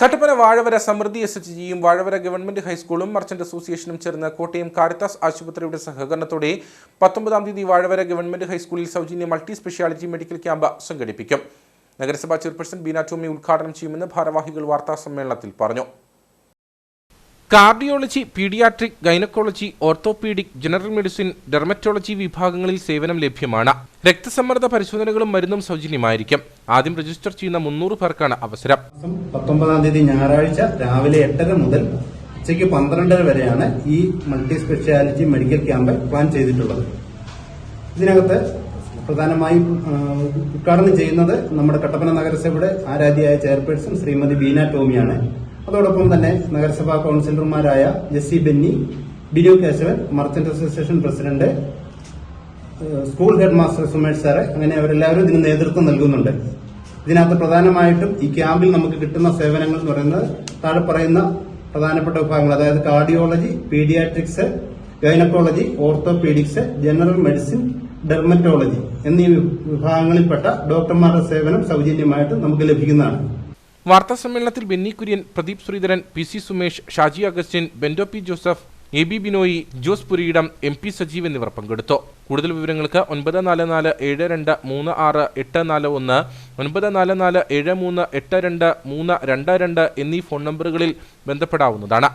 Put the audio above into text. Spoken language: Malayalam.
കട്ടപ്പന വാഴവര സമൃദ്ധി എസ് എച്ച് ജിയും വാഴവര ഗവൺമെന്റ് ഹൈസ്കൂളും മർച്ചന്റ് അസോസിയേഷനും ചേർന്ന് കോട്ടയം കാരിത്താസ് ആശുപത്രിയുടെ സഹകരണത്തോടെ പത്തൊമ്പതാം തീയതി വാഴവര ഗവൺമെന്റ് ഹൈസ്കൂളിൽ സൗജന്യ മൾട്ടി സ്പെഷ്യാലിറ്റി മെഡിക്കൽ ക്യാമ്പ് സംഘടിപ്പിക്കും. നഗരസഭാ ചെയർപേഴ്സൺ ബീന ടോമി ഉദ്ഘാടനം ചെയ്യുമെന്ന് ഭാരവാഹികൾ വാർത്താ സമ്മേളനത്തിൽ പറഞ്ഞു. Cardiology paediatric gynaecology orthopaedic general medicine dermatology വിഭാഗങ്ങളിൽ സേവനം ലഭ്യമാണ്. രക്തസമ്മർദ്ദ പരിശോധനകളും മരുന്നും സൗജന്യമായിരിക്കും. ആദ്യം രജിസ്റ്റർ ചെയ്യുന്ന മുന്നൂറ് പേർക്കാണ് അവസരം. പത്തൊമ്പതാം തീയതി ഞായറാഴ്ച രാവിലെ എട്ടര മുതൽ ഉച്ചയ്ക്ക് പന്ത്രണ്ടര വരെയാണ് ഈ multi speciality medical camp plan ചെയ്തിട്ടുള്ളത്. ഇതിനകത്ത് പ്രധാനമായും ഉദ്ഘാടനം ചെയ്യുന്നത് നമ്മുടെ കട്ടപ്പന നഗരസഭയുടെ ആരാധ്യയായ ചെയർപേഴ്സൺ ശ്രീമതി ബീന ടോമിയാണ്. അതോടൊപ്പം തന്നെ നഗരസഭാ കൌൺസിലർമാരായ Jessy Benny Binu Keshavan merchant association president school headmaster Sumesh sir അങ്ങനെ അവരെല്ലാവരും ഇതിന് നേതൃത്വം നൽകുന്നുണ്ട്. ഇതിനകത്ത് പ്രധാനമായിട്ടും ഈ ക്യാമ്പിൽ നമുക്ക് കിട്ടുന്ന സേവനങ്ങൾ എന്ന് പറയുന്നത് താഴെ പറയുന്ന പ്രധാനപ്പെട്ട വിഭാഗങ്ങൾ അതായത് cardiology paediatrics gynaecology orthopaedics general medicine dermatology എന്നീ വിഭാഗങ്ങളിൽപ്പെട്ട ഡോക്ടർമാരുടെ സേവനം സൗജന്യമായിട്ട് നമുക്ക് ലഭിക്കുന്നതാണ്. വാർത്താ സമ്മേളനത്തിൽ Benny Kurian Pradeep Sreedharan P C Sumesh Shaji Augustine Bento P Joseph A B Binoy Jose Pureedam M P Sajeev എന്നിവർ പങ്കെടുത്തു. കൂടുതൽ വിവരങ്ങൾക്ക് ഒൻപത് നാല് നാല് ഏഴ് രണ്ട് മൂന്ന് ആറ് എട്ട് നാല് ഒന്ന് ഒൻപത് നാല് നാല് ഏഴ് മൂന്ന് എട്ട് രണ്ട് മൂന്ന് രണ്ട് രണ്ട് എന്നീ ഫോൺ നമ്പറുകളിൽ ബന്ധപ്പെടാവുന്നതാണ്.